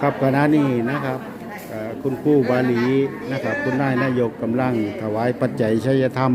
ครับคณะนี้นะครับคุณคู่บาลีนะครับ คุณนายนายกกำลังถวายปัจจัยชัยธรรม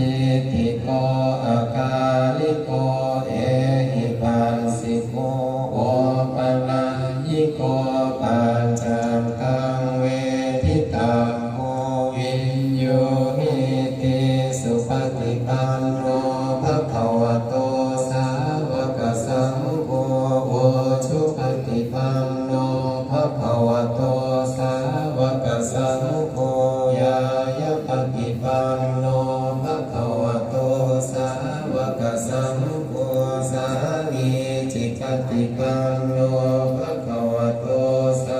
Amen. ติปันโนภะคะวะโตสะ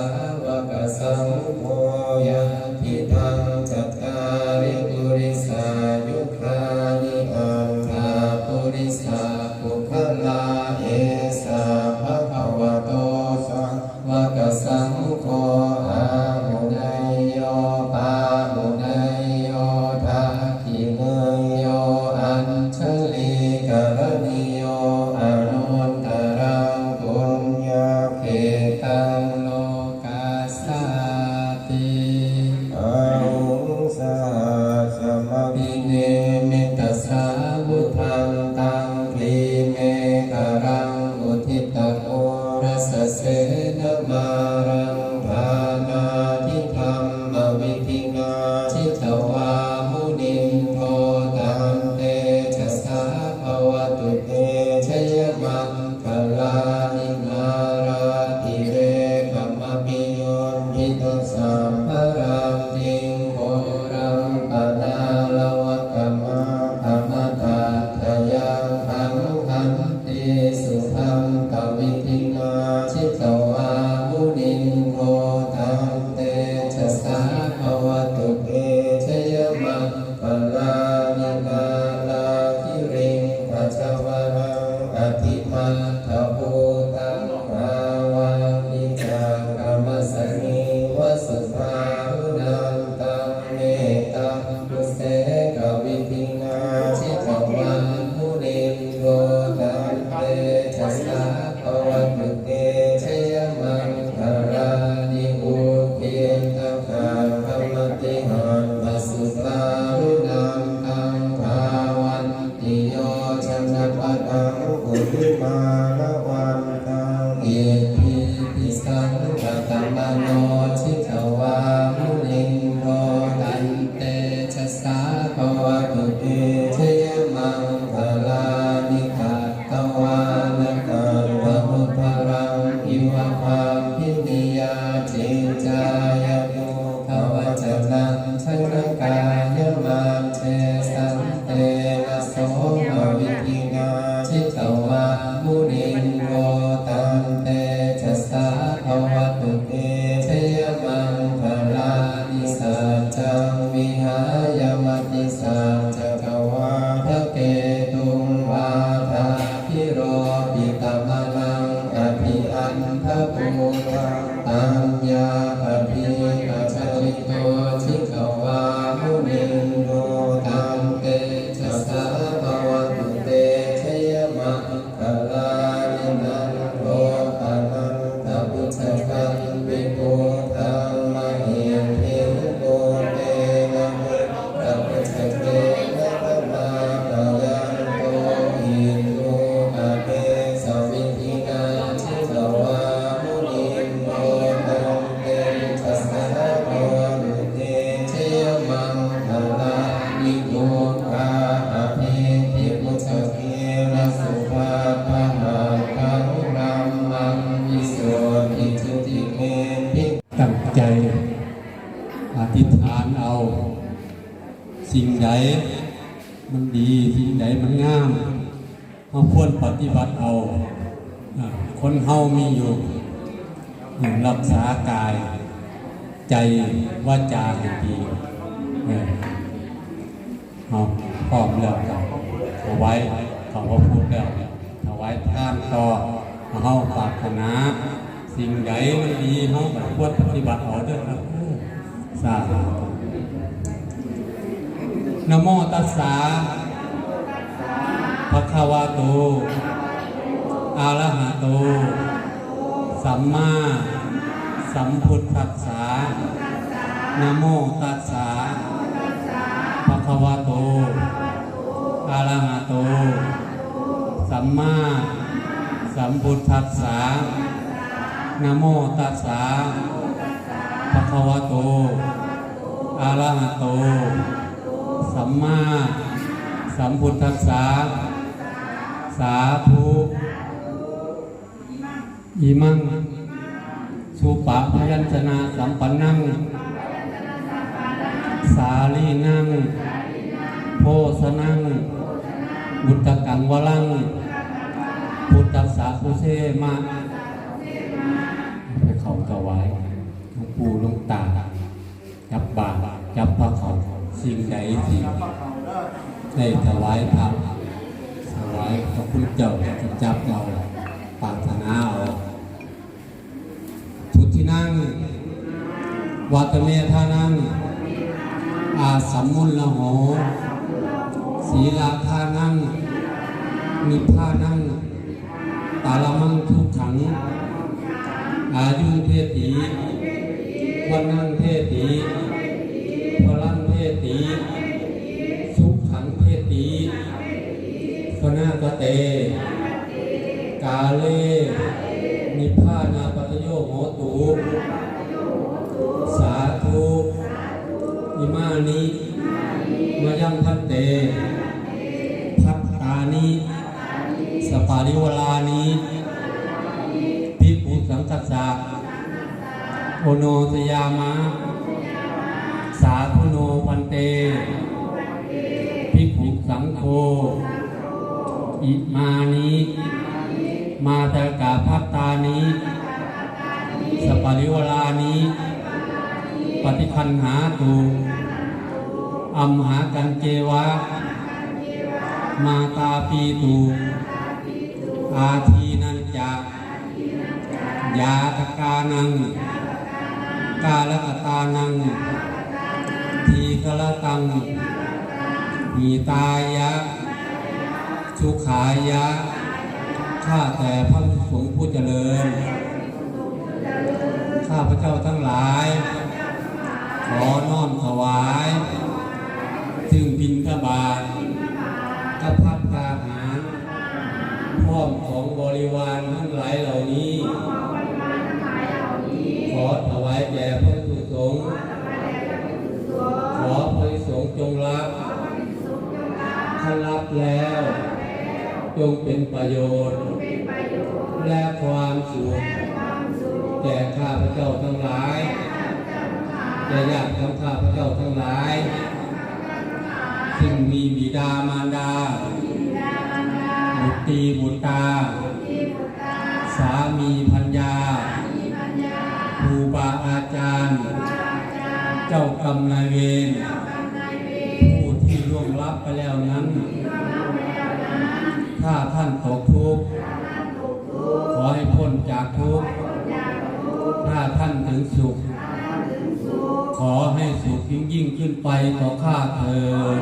David Amen. cô đền ปฏิบัติเอาคนเฮามีอยู่รักษากาย ใจวาจาให้ดีเอาพร้อมแล้วกันเอาไว้ขอพระพูดแล้วเอาไว้ท่านต่อเฮาปากถนะสิ่งใดมันดีเฮาควรปฏิบัติเอาเด้อครับสาธุนโมตัสสะ ภะควะโตอะระหะโต สัมมาสัมพุทธัสสะนะโมตัสสะภะคะวะโตอะระหะโต สัมมาสัมพุทธัสสะนะโมตัสสะภะคะวะโตอะระหะโต สัมมาสัมพุทธัสสะ สาธุอิมังสุปะพยัญชนะสัมปันนัง สาลีนัง โพสนัง บุตตะกังวลัง พุทธสาคุเสมะไปเขาถวายหลวงปู่หลวงตา จับบาตรจับพระเขาสิ่งใดสิ่งได้ถวายพระ ถวายพระคุณเจ้าจะจับเราปรารถนาเอาทุตินั่งวัตเมธานังอาสัมมุลละโหศีลาทานังนิพพานังปาลมังทุกขัง อายุเทติวันนังเทติพลังเทติ เต กาเล นิพพานาปัตโยโหตุ สาธุอิมานิมายังพันเต พัตตานิ สปาริวลานิพิปุสังคัสสะโอโนสยามะ สาธุโนพันเตพิปุสังโฆ อิมานิมาตกาพัตตานิสปาริวลานิปฏิคันหาตูอัมหากันเจวะ มาตาปีตูอาทีนันจะยาตกานัง กาลกตานัง ทีกละตังมีตายะ สุขายะ ข้าแต่พระสงฆ์ผู้เจริญ ข้าพระเจ้าทั้งหลาย ขอน้อมถวาย ถึงบินทบาทกพับตาหารพร้อมของบริวารทั้งหลายเหล่านี้ ขอถวายแด่พระสุสงฆ์ขอพระสงฆ์จงรับถ้ารับแล้ว จงเป็นประโยชน์ และความสุขแก่ข้าพเจ้าทั้งหลายแก่ญาติของข้าพเจ้าทั้งหลาย ซึ่งมีบิดามารดา บุตรีบุตราสามีพัญญาครูบาอาจารย์ เจ้ากรรมนายเวรผู้ที่ล่วงลับไปแล้วนั้น ถ้าท่านตกทุกข์ขอให้พ้นจากทุกข์ถ้าท่านถึงสุข ขอให้สุขยิ่งยิ่งขึ้นไปต่อข้าเถิด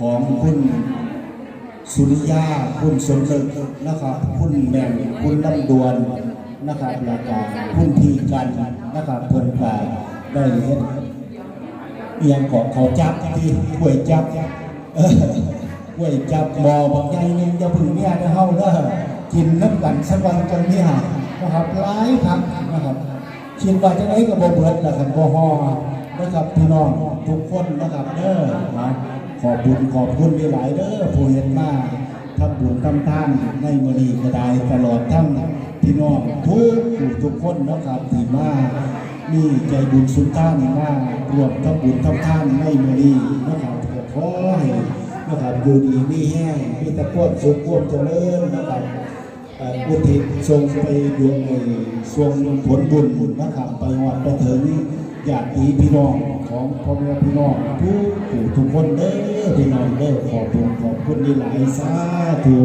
ของคุณสุริยาคุณสมนึกนะครับคุณแหม่มคุณลำดวนนะครับแล้วก็พื้นที่กันนะครับเพิ่อนก็ได้เฮ็ดเอียงของเขาจับที่ห้วยจับห้วยจับมอบางใหญ่หนึงจะพึ่งเมียได้เฮาเด้อกินน้ำกันสักวันจังเนี่ยนะครับหลายพักนะครับคิดว่าจะได้ก็บ่เบิดแล้วกันบ่ฮอนะครับพี่น้องทุกคนนะครับเด้อนะ ขอบคุณขอบคุณหลายเด้อผู้เฮ็ดมาทำบุญทำทานในมือนีก็ไดตลอดทั้งพี่น้องทุกผู้ทุกคนนะครับที่มามีใจบุญสุนทานมารวมทำบุญทำทานในมือนีนะครับก็ขอให้นะครับอยู่ดีมีแห้งมีตะก้นสุขความเจริญนะครับอ่อบุทิศทรงไปดวงในทรงผลบุญนะครับไปหอดไปถึงญาติพี่น้อง ของพ่อแม่พี่น้องทุกผู้ทุกคนเด้อพี่น้องเด้อขอบคุณขอบคุณหลายสาธุ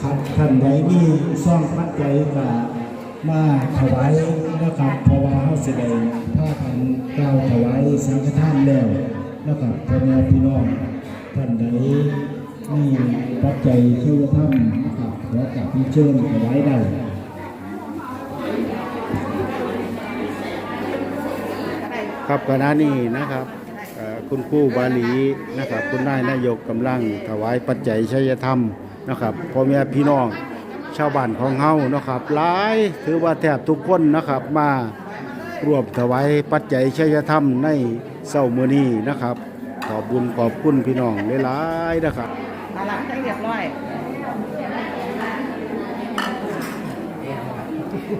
ครับท่านใดมี ซ่องปัจจัยก็มาถวายนะครับเพราะว่าเฮาสิได้พากันกล่าวถวายสังฆทานแล้วนะครับพ่อแม่พี่น้องท่านใดมีปัจจัยชื่อธรรมนะครับขอกับพี่เชิญถวายได้ครับขณะนี้นะครับคุณครูบาลีนะครับ คุณนายนายกกำลังถวายปัจจัยชัยธรรมนะครับพ่อแม่พี่น้อง ชาวบ้านของเฮานะครับหลายถือว่าแทบทุกคนนะครับมารวมถวายปัจจัยชัยธรรมในเช้ามื้อนี้นะครับ ขอบบุญขอบคุณพี่น้องหลายๆนะครับมาละให้เรียบร้อย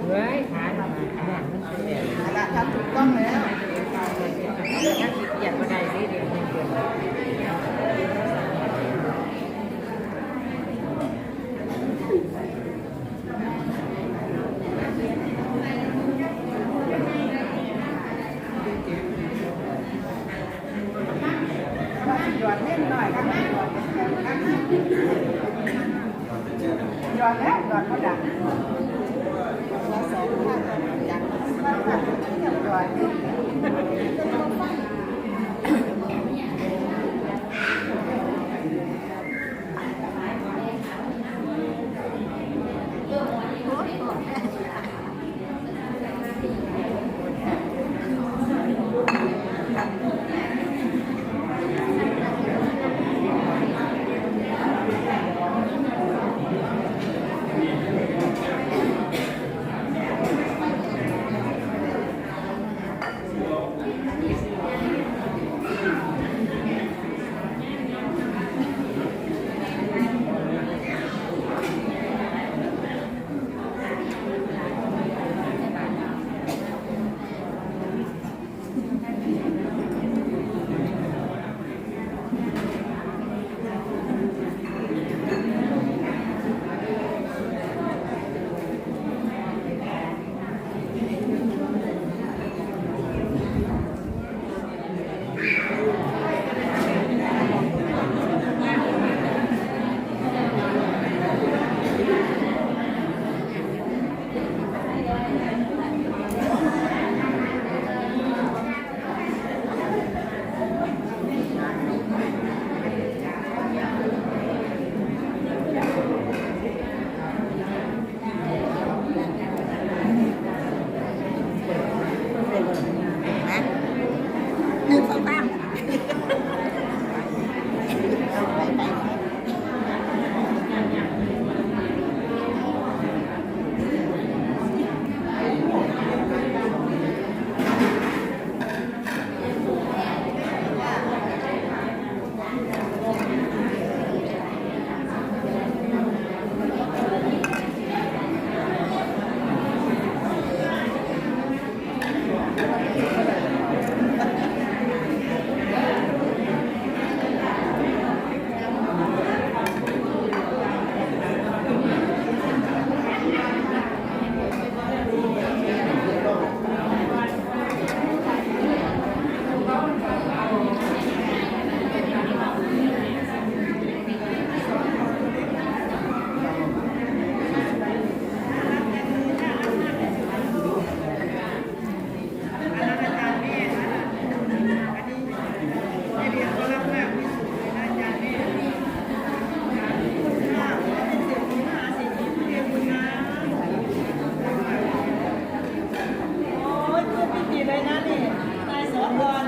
เฮ้ยหามามาละทำถูกต้องแล้วถ้าขี้เกียจมาได้ ใบนั่เนี่ยนายสอนพร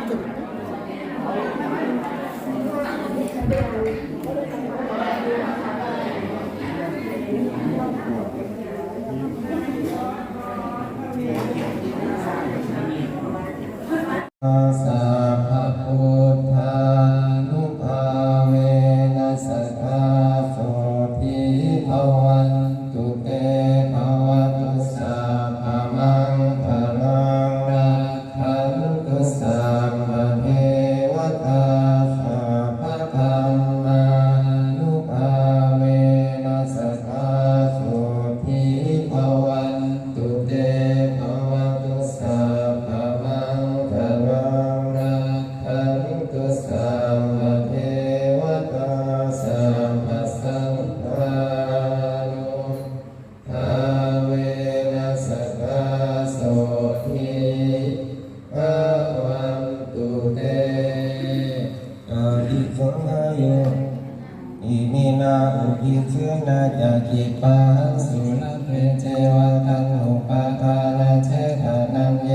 นาเช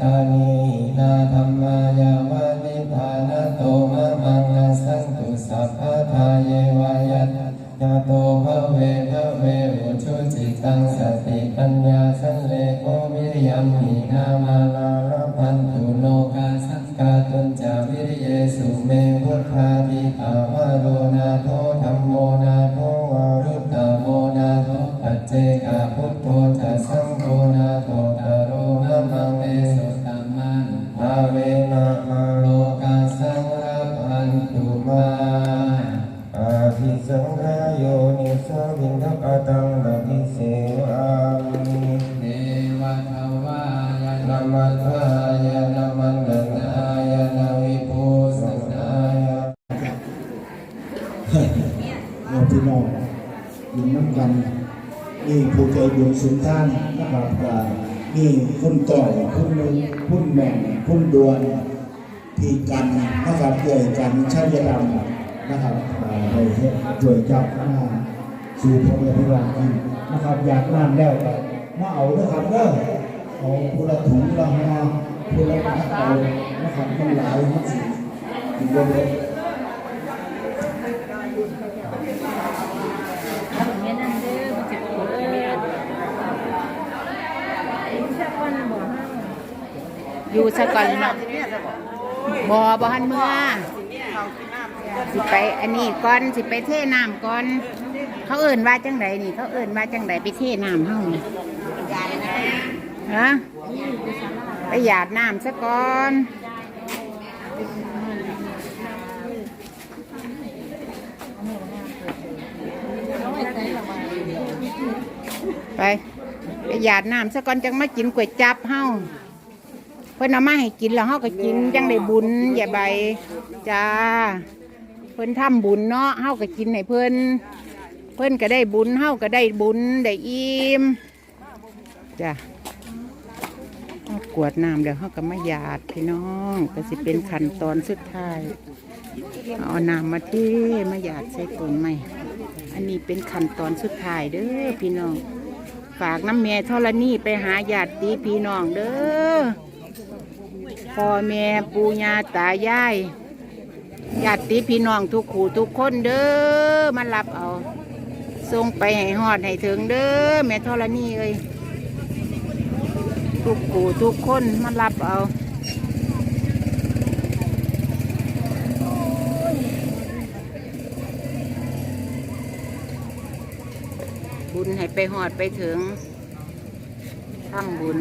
ทานั สังขาโยนิสาวินทกตังดะทิเสวามิเทวทวายนามัทายนามันนายนาวิภูสันายะเราพี่น้องยินน้ำกันนี่ผู้ใจบุญสุนท่านนะครับว่านี่คุณต่อยคุณนึงคุณแม่งคุณดวนพี่กันนะครับเกิดกันชัยดำนะครับอ่าได้เฮ็ด ช่วยจับมาสู่พ่อแม่พี่น้องกินนะครับอยากนั่นแล้วก็มาเอาด้อครับเด้อเอาผู้ละถุงละห่อผู้ละกระเป๋านะครับมันหลายมันสิกินเดียอะปวอยู่สะก่อนเนาะบ่บ่หันเมื่อ สิไปอันนี้ก่อนสิไปเทน้ำก่อน เขาเอิ่นว่าจังไดนี่ เขาเอิ่นว่าจังไดไปเทน้ำเฮานี่ฮะไปหยาดน้ำซะก่อนไปไปหยาดน้ำซะก่อนจังมากินก๋วยจับเฮาเพิ่นเอามาให้กินแล้วเฮาก็กินจังได้บุญอย่าใบจ้า พิ่นทำบุญเนาะเฮาก็กินให้เพิ่นเพิ่นก็ได้บุญเฮาก็ได้บุญได้อิ่มจ้าเฮากวดน้ำแล้วเฮาก็มาหยาดพี่น้องก็สิเป็นขั้นตอนสุดท้ายเอาน้ำมาเทมาหยาดใส่กลนใหม่อันนี้เป็นขั้นตอนสุดท้ายเด้อพี่น้อง ฝากน้ำแม่ธรณีไปหาญาติพี่น้องเด้อพ่อแม่ปู่ย่าตายาย ญาติพี่น้องทุกขู่ทุกคนเด้อมารับเอาส่งไปให้ฮอดให้ถึงเด้อแม่ธรณีเอ้ยทุกขู่ทุกคนมารับเอาบุญให้ไปหอดไปถึงทำบุญ